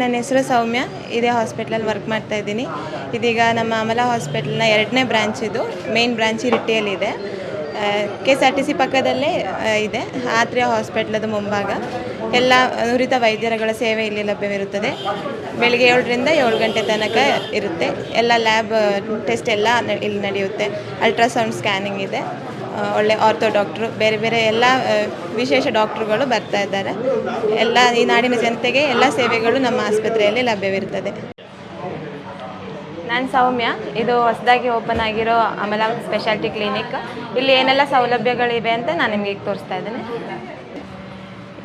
ನನ್ನ ಹೆಸರು ಸೌಮ್ಯ. ಇದೇ ಹಾಸ್ಪಿಟ್ಲಲ್ಲಿ ವರ್ಕ್ ಮಾಡ್ತಾ ಇದ್ದೀನಿ. ಇದೀಗ ನಮ್ಮ ಅಮಲಾ ಹಾಸ್ಪಿಟ್ಲ್ನ ಎರಡನೇ ಬ್ರಾಂಚ್ ಇದು. Main branch ಇರಿಟ್ಟಿಯಲ್ಲಿದೆ. K S R T C ಪಕ್ಕದಲ್ಲೇ ಇದೆ. ಆತ್ರೆಯ ಹಾಸ್ಪಿಟ್ಲದ ಮುಂಭಾಗ. ಎಲ್ಲ ನುರಿತ ವೈದ್ಯರುಗಳ ಸೇವೆ ಇಲ್ಲಿ ಲಭ್ಯವಿರುತ್ತದೆ. ಬೆಳಿಗ್ಗೆ ಏಳರಿಂದ ಏಳು ಗಂಟೆ ತನಕ ಇರುತ್ತೆ. ಎಲ್ಲ ಲ್ಯಾಬ್ ಟೆಸ್ಟ್ ಎಲ್ಲ ಇಲ್ಲಿ ನಡೆಯುತ್ತೆ. ಅಲ್ಟ್ರಾಸೌಂಡ್ ಸ್ಕ್ಯಾನಿಂಗ್ ಇದೆ. ಒಳ್ಳೆ ಆರ್ಥೋ ಡಾಕ್ಟ್ರು ಬೇರೆ ಬೇರೆ ಎಲ್ಲ ವಿಶೇಷ ಡಾಕ್ಟ್ರುಗಳು ಬರ್ತಾ ಇದ್ದಾರೆ. ಎಲ್ಲ ಈ ನಾಡಿನ ಜನತೆಗೆ ಎಲ್ಲ ಸೇವೆಗಳು ನಮ್ಮ ಆಸ್ಪತ್ರೆಯಲ್ಲಿ ಲಭ್ಯವಿರುತ್ತದೆ. ನಾನು ಸೌಮ್ಯ. ಇದು ಹೊಸದಾಗಿ ಓಪನ್ ಆಗಿರೋ ಅಮಲ ಸ್ಪೆಷಾಲಿಟಿ ಕ್ಲಿನಿಕ್ ಇಲ್ಲಿ ಏನೆಲ್ಲ ಸೌಲಭ್ಯಗಳಿವೆ ಅಂತ ನಾನು ನಿಮಗೆ ತೋರಿಸ್ತಾ ಇದ್ದೇನೆ.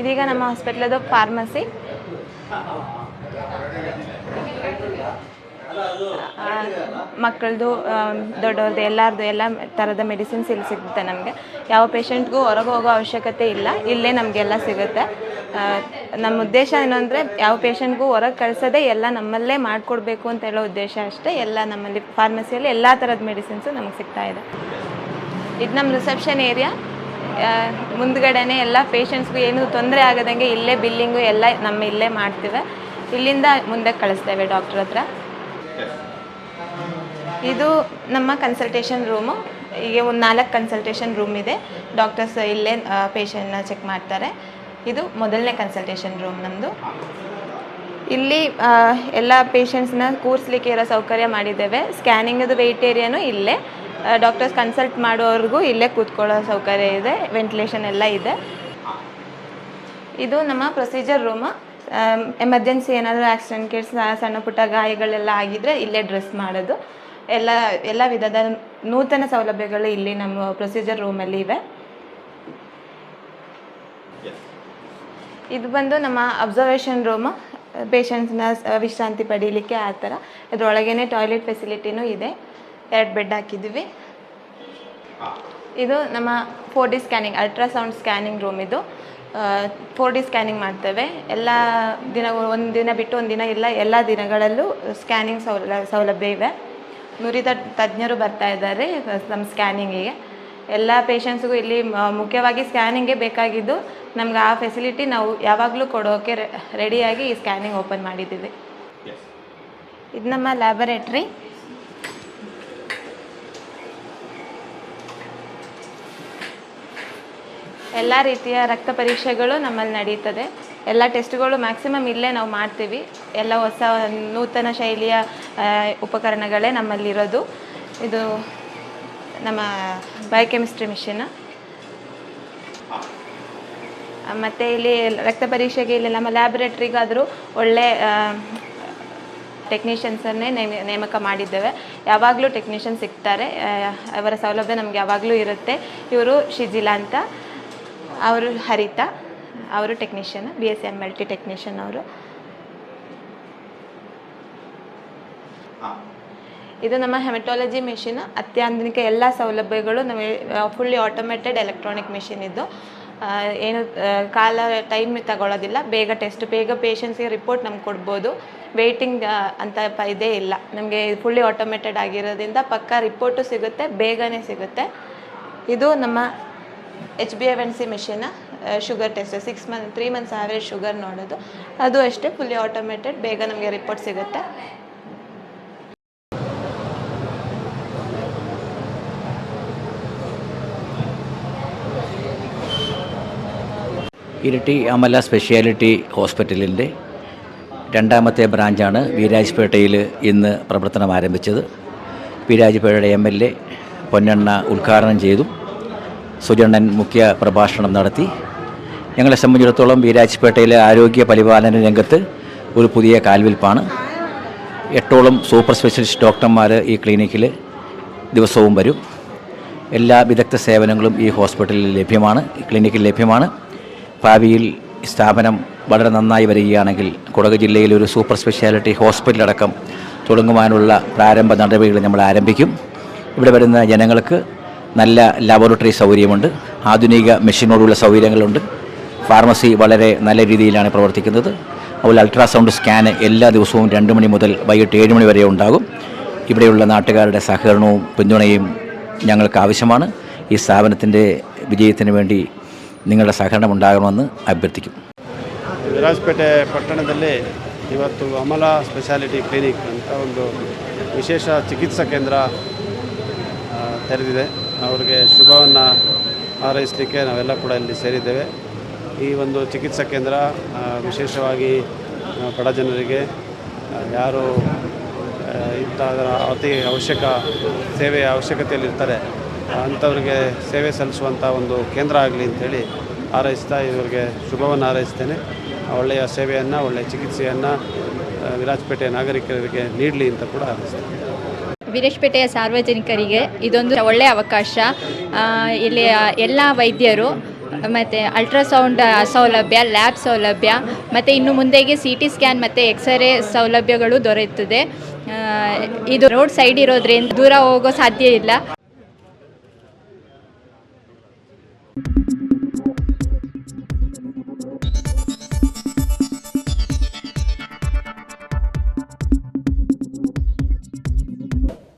ಇದೀಗ ನಮ್ಮ ಹಾಸ್ಪಿಟ್ಲದು ಫಾರ್ಮಸಿ ಮಕ್ಕಳದು ದೊಡ್ಡವ್ರದ್ದು ಎಲ್ಲರದು, ಎಲ್ಲ ಥರದ ಮೆಡಿಸಿನ್ಸ್ ಇಲ್ಲಿ ಸಿಗುತ್ತೆ ನಮಗೆ. ಯಾವ ಪೇಷಂಟ್ಗೂ ಹೊರಗೆ ಹೋಗೋ ಅವಶ್ಯಕತೆ ಇಲ್ಲ. ಇಲ್ಲೇ ನಮಗೆಲ್ಲ ಸಿಗುತ್ತೆ. ನಮ್ಮ ಉದ್ದೇಶ ಏನು ಅಂದರೆ ಯಾವ ಪೇಷಂಟ್ಗೂ ಹೊರಗೆ ಕಳಿಸೋದೇ ಎಲ್ಲ ನಮ್ಮಲ್ಲೇ ಮಾಡಿಕೊಡ್ಬೇಕು ಅಂತ ಹೇಳೋ ಉದ್ದೇಶ ಅಷ್ಟೇ. ಎಲ್ಲ ನಮ್ಮಲ್ಲಿ ಫಾರ್ಮಸಿಯಲ್ಲಿ ಎಲ್ಲ ಥರದ ಮೆಡಿಸಿನ್ಸು ನಮಗೆ ಸಿಗ್ತಾ ಇದೆ. ಇದು ನಮ್ಮ ರಿಸೆಪ್ಷನ್ ಏರಿಯಾ ಮುಂದ್ಗಡೆನೆ ಎಲ್ಲ ಪೇಷಂಟ್ಸ್ಗೂ ಏನು ತೊಂದರೆ ಆಗದಂಗೆ ಇಲ್ಲೇ ಬಿಲ್ಲಿಂಗು ಎಲ್ಲ ನಮ್ಮ ಇಲ್ಲೇ ಮಾಡ್ತೀವಿ. ಇಲ್ಲಿಂದ ಮುಂದೆ ಕಳಿಸ್ತೇವೆ ಡಾಕ್ಟ್ರ್ ಹತ್ರ. ಇದು ನಮ್ಮ ಕನ್ಸಲ್ಟೇಷನ್ ರೂಮು ಈಗ ಒಂದು ನಾಲ್ಕು ಕನ್ಸಲ್ಟೇಷನ್ ರೂಮ್ ಇದೆ. ಡಾಕ್ಟರ್ಸ್ ಇಲ್ಲೇ ಪೇಷಂಟ್ನ ಚೆಕ್ ಮಾಡ್ತಾರೆ. ಇದು ಮೊದಲನೇ ಕನ್ಸಲ್ಟೇಷನ್ ರೂಮ್ ನಮ್ಮದು ಇಲ್ಲಿ ಎಲ್ಲ ಪೇಷಂಟ್ಸ್ನ ಕೂರಿಸ್ಲಿಕ್ಕೆ ಇರೋ ಸೌಕರ್ಯ ಮಾಡಿದ್ದೇವೆ. ಸ್ಕ್ಯಾನಿಂಗದು ವೆಯ್ಟ್ ಏರಿಯಾನು ಇಲ್ಲೇ. ಡಾಕ್ಟರ್ಸ್ ಕನ್ಸಲ್ಟ್ ಮಾಡೋವ್ರಿಗೂ ಇಲ್ಲೇ ಕೂತ್ಕೊಳ್ಳೋ ಸೌಕರ್ಯ ಇದೆ. ವೆಂಟಿಲೇಷನ್ ಎಲ್ಲ ಇದೆ. ಇದು ನಮ್ಮ ಪ್ರೊಸೀಜರ್ ರೂಮ್ ಎಮರ್ಜೆನ್ಸಿ ಏನಾದರೂ ಆಕ್ಸಿಡೆಂಟ್ ಕೇಸ್ ಸಣ್ಣ ಪುಟ್ಟ ಗಾಯಗಳೆಲ್ಲ ಆಗಿದ್ದರೆ ಇಲ್ಲೇ ಡ್ರೆಸ್ ಮಾಡೋದು. ಎಲ್ಲ ಎಲ್ಲ ವಿಧದ ನೂತನ ಸೌಲಭ್ಯಗಳು ಇಲ್ಲಿ ನಮ್ಮ ಪ್ರೊಸೀಜರ್ ರೂಮಲ್ಲಿ ಇವೆ. ಇದು ಬಂದು ನಮ್ಮ ಅಬ್ಸರ್ವೇಷನ್ ರೂಮ್. ಪೇಷಂಟ್ಸ್ನ ವಿಶ್ರಾಂತಿ ಪಡೀಲಿಕ್ಕೆ ಆ ಥರ. ಇದರೊಳಗೇನೆ ಟಾಯ್ಲೆಟ್ ಫೆಸಿಲಿಟಿನೂ ಇದೆ. ಎರಡು ಬೆಡ್ ಹಾಕಿದ್ವಿ ಇದು ನಮ್ಮ four D scanning, ultrasound scanning room ಇದು. ಫೋರ್ ಡಿ ಸ್ಕ್ಯಾನಿಂಗ್ ಮಾಡ್ತೇವೆ. ಎಲ್ಲ ದಿನ ಒಂದು ದಿನ ಬಿಟ್ಟು ಒಂದು ದಿನ ಇಲ್ಲ ಎಲ್ಲ ದಿನಗಳಲ್ಲೂ ಸ್ಕ್ಯಾನಿಂಗ್ ಸೌಲ ಸೌಲಭ್ಯ ಇವೆ. ನುರಿತ ತಜ್ಞರು ಬರ್ತಾ ಇದ್ದಾರೆ ನಮ್ಮ ಸ್ಕ್ಯಾನಿಂಗಿಗೆ ಎಲ್ಲ ಪೇಷಂಟ್ಸ್ಗೂ ಇಲ್ಲಿ ಮುಖ್ಯವಾಗಿ ಸ್ಕ್ಯಾನಿಂಗೇ ಬೇಕಾಗಿದ್ದು ನಮ್ಗೆ ಆ ಫೆಸಿಲಿಟಿ ನಾವು ಯಾವಾಗಲೂ ಕೊಡೋಕೆ ರೆಡಿಯಾಗಿ ಈ ಸ್ಕ್ಯಾನಿಂಗ್ ಓಪನ್ ಮಾಡಿದ್ದೀವಿ. ಇದು ನಮ್ಮ ಲ್ಯಾಬೊರೇಟ್ರಿ ಎಲ್ಲ ರೀತಿಯ ರಕ್ತ ಪರೀಕ್ಷೆಗಳು ನಮ್ಮಲ್ಲಿ ನಡೀತದೆ. ಎಲ್ಲ ಟೆಸ್ಟ್ಗಳು ಮ್ಯಾಕ್ಸಿಮಮ್ ಇಲ್ಲೇ ನಾವು ಮಾಡ್ತೀವಿ. ಎಲ್ಲ ಹೊಸ ನೂತನ ಶೈಲಿಯ ಉಪಕರಣಗಳೇ ನಮ್ಮಲ್ಲಿರೋದು. ಇದು ನಮ್ಮ ಬಯೋಕೆಮಿಸ್ಟ್ರಿ ಮಿಷಿನ್ ಮತ್ತು ಇಲ್ಲಿ ರಕ್ತ ಪರೀಕ್ಷೆಗೆ ಇಲ್ಲಿ ನಮ್ಮ ಲ್ಯಾಬೊರೇಟ್ರಿಗಾದರೂ ಒಳ್ಳೆ ಟೆಕ್ನಿಷಿಯನ್ಸನ್ನೇ ನೇಮ, ನೇಮಕ ಮಾಡಿದ್ದೇವೆ. ಯಾವಾಗಲೂ ಟೆಕ್ನಿಷಿಯನ್ ಸಿಗ್ತಾರೆ. ಅವರ ಸೌಲಭ್ಯ ನಮ್ಗೆ ಯಾವಾಗಲೂ ಇರುತ್ತೆ. ಇವರು ಶಿಜಿಲಾ ಅಂತ. ಅವರು ಹರಿತಾ, ಅವರು technician B S M L T technician ಅವರು. ಇದು ನಮ್ಮ ಹೆಮಟಾಲಜಿ ಮೆಷಿನ್ ಅತ್ಯಾಧುನಿಕ ಎಲ್ಲ ಸೌಲಭ್ಯಗಳು ನಮಗೆ ಫುಲ್ಲಿ ಆಟೋಮೆಟೆಡ್ ಎಲೆಕ್ಟ್ರಾನಿಕ್ ಮೆಷಿನ್ ಇದು. ಏನು ಕಾಲ ಟೈಮ್ ತಗೊಳ್ಳೋದಿಲ್ಲ ಬೇಗ ಟೆಸ್ಟ್ ಬೇಗ ಪೇಷಂಟ್ಸ್ಗೆ ರಿಪೋರ್ಟ್ ನಮ್ಗೆ ಕೊಡ್ಬೋದು. ವೆಯ್ಟಿಂಗ್ ಅಂತ ಇದೇ ಇಲ್ಲ. ನಮಗೆ ಫುಲ್ಲಿ ಆಟೋಮೆಟೆಡ್ ಆಗಿರೋದ್ರಿಂದ ಪಕ್ಕ ರಿಪೋರ್ಟು ಸಿಗುತ್ತೆ, ಬೇಗನೆ ಸಿಗುತ್ತೆ. ಇದು ನಮ್ಮ H B F N C machine sugar test six month three months average sugar ನೋಡೋದು ಅದು ಅಷ್ಟೇ ಫುಲ್ಲಿ ಆಟೋಮೇಟೆಡ್ ಬೇಗ ನಮಗೆ ರಿಪೋರ್ಟ್ ಸಿಗುತ್ತೆ ഇരട്ടി അമല സ്പെഷ്യാലിറ്റി ഹോസ്പിറ്റലിൻ്റെ രണ്ടാമത്തെ ബ്രാഞ്ചാണ് വീരാജ്പേട്ടയിൽ ഇന്ന് പ്രവർത്തനം ആരംഭിച്ചത് വീരാജ്പേട്ടയുടെ എം എൽ എ പൊന്നണ്ണ ഉദ്ഘാടനം ചെയ്തു സുജണ്ണൻ മുഖ്യ പ്രഭാഷണം നടത്തി. ഞങ്ങളെ സംബന്ധിച്ചിടത്തോളം വീരാജ്പേട്ടയിലെ ആരോഗ്യ പരിപാലന രംഗത്ത് ഒരു പുതിയ കാൽവെൽപ്പാണ്. എട്ടോളം സൂപ്പർ സ്പെഷ്യലിസ്റ്റ് ഡോക്ടർമാർ ഈ ക്ലിനിക്കിൽ ദിവസവും വരും. എല്ലാ വിദഗ്ധ സേവനങ്ങളും ഈ ഹോസ്പിറ്റലിൽ ലഭ്യമാണ് ഈ ക്ലിനിക്കിൽ ലഭ്യമാണ്. ഭാവിയിൽ സ്ഥാപനം വളരെ നന്നായി വരികയാണെങ്കിൽ കുടക് ജില്ലയിൽ ഒരു സൂപ്പർ സ്പെഷ്യാലിറ്റി ഹോസ്പിറ്റൽ അടക്കം തുടങ്ങുവാനുള്ള പ്രാരംഭ നടപടികൾ നമ്മൾ ആരംഭിക്കും. ഇവിടെ വരുന്ന ജനങ്ങൾക്ക് നല്ല ലബോറട്ടറി സൗകര്യമുണ്ട് ആധുനിക മെഷീനോടുള്ള സൗകര്യങ്ങളുണ്ട് ഫാർമസി വളരെ നല്ല രീതിയിലാണ് പ്രവർത്തിക്കുന്നത് അതുപോലെ അൾട്രാസൗണ്ട് സ്കാന് എല്ലാ ദിവസവും രണ്ട് മണി മുതൽ വൈകിട്ട് ഏഴ് മണി വരെ ഉണ്ടാകും ഇവിടെയുള്ള നാട്ടുകാരുടെ സഹകരണവും പിന്തുണയും ഞങ്ങൾക്ക് ആവശ്യമാണ് ഈ സ്ഥാപനത്തിൻ്റെ വിജയത്തിന് വേണ്ടി നിങ്ങളുടെ സഹകരണം ഉണ്ടാകണമെന്ന് അഭ്യർത്ഥിക്കും ವಿರಾಜಪೇಟೆ ಪಟ್ಟಣದಲ್ಲಿ ಇವತ್ತು ಅಮಲಾ ಸ್ಪೆಷಾಲಿಟಿ ಕ್ಲಿನಿಕ್ ಅಂತ ಒಂದು ವಿಶೇಷ ಚಿಕಿತ್ಸಾ ಕೇಂದ್ರ ಆ, ತೆರೆದಿದೆ ಅವ್ರಿಗೆ ಶುಭವನ್ನು ಹಾರೈಸಲಿಕ್ಕೆ ನಾವೆಲ್ಲ ಕೂಡ ಇಲ್ಲಿ ಸೇರಿದ್ದೇವೆ. ಈ ಒಂದು ಚಿಕಿತ್ಸಾ ಕೇಂದ್ರ ವಿಶೇಷವಾಗಿ ಬಡ ಜನರಿಗೆ ಯಾರು ಇಂಥ ಅತಿ ಅವಶ್ಯಕ ಸೇವೆಯ ಅವಶ್ಯಕತೆಯಲ್ಲಿರ್ತಾರೆ, ಅಂಥವ್ರಿಗೆ ಸೇವೆ ಸಲ್ಲಿಸುವಂಥ ಒಂದು ಕೇಂದ್ರ ಆಗಲಿ ಅಂತೇಳಿ ಹಾರೈಸ್ತಾ ಇವರಿಗೆ ಶುಭವನ್ನು ಹಾರೈಸ್ತೇನೆ. ಒಳ್ಳೆಯ ಸೇವೆಯನ್ನು, ಒಳ್ಳೆಯ ಚಿಕಿತ್ಸೆಯನ್ನು ವಿರಾಜಪೇಟೆ ನಾಗರಿಕರಿಗೆ ನೀಡಲಿ ಅಂತ ಕೂಡ ಹಾರೈಸ್ತೇನೆ. ವೀರೇಶಪೇಟೆಯ ಸಾರ್ವಜನಿಕರಿಗೆ ಇದೊಂದು ಒಳ್ಳೆಯ ಅವಕಾಶ. ಇಲ್ಲಿ ಎಲ್ಲ ವೈದ್ಯರು, ಮತ್ತು ಅಲ್ಟ್ರಾಸೌಂಡ್ ಸೌಲಭ್ಯ ಲ್ಯಾಬ್ ಸೌಲಭ್ಯ, ಮತ್ತು ಇನ್ನು ಮುಂದೆಗೆ ಸಿ ಟಿ ಸ್ಕ್ಯಾನ್ ಮತ್ತು ಎಕ್ಸ್ರೇ ಸೌಲಭ್ಯಗಳು ದೊರೆಯುತ್ತದೆ. ಇದು ರೋಡ್ ಸೈಡ್ ಇರೋದ್ರಿಂದ ದೂರ ಹೋಗೋ ಸಾಧ್ಯ ಇಲ್ಲ.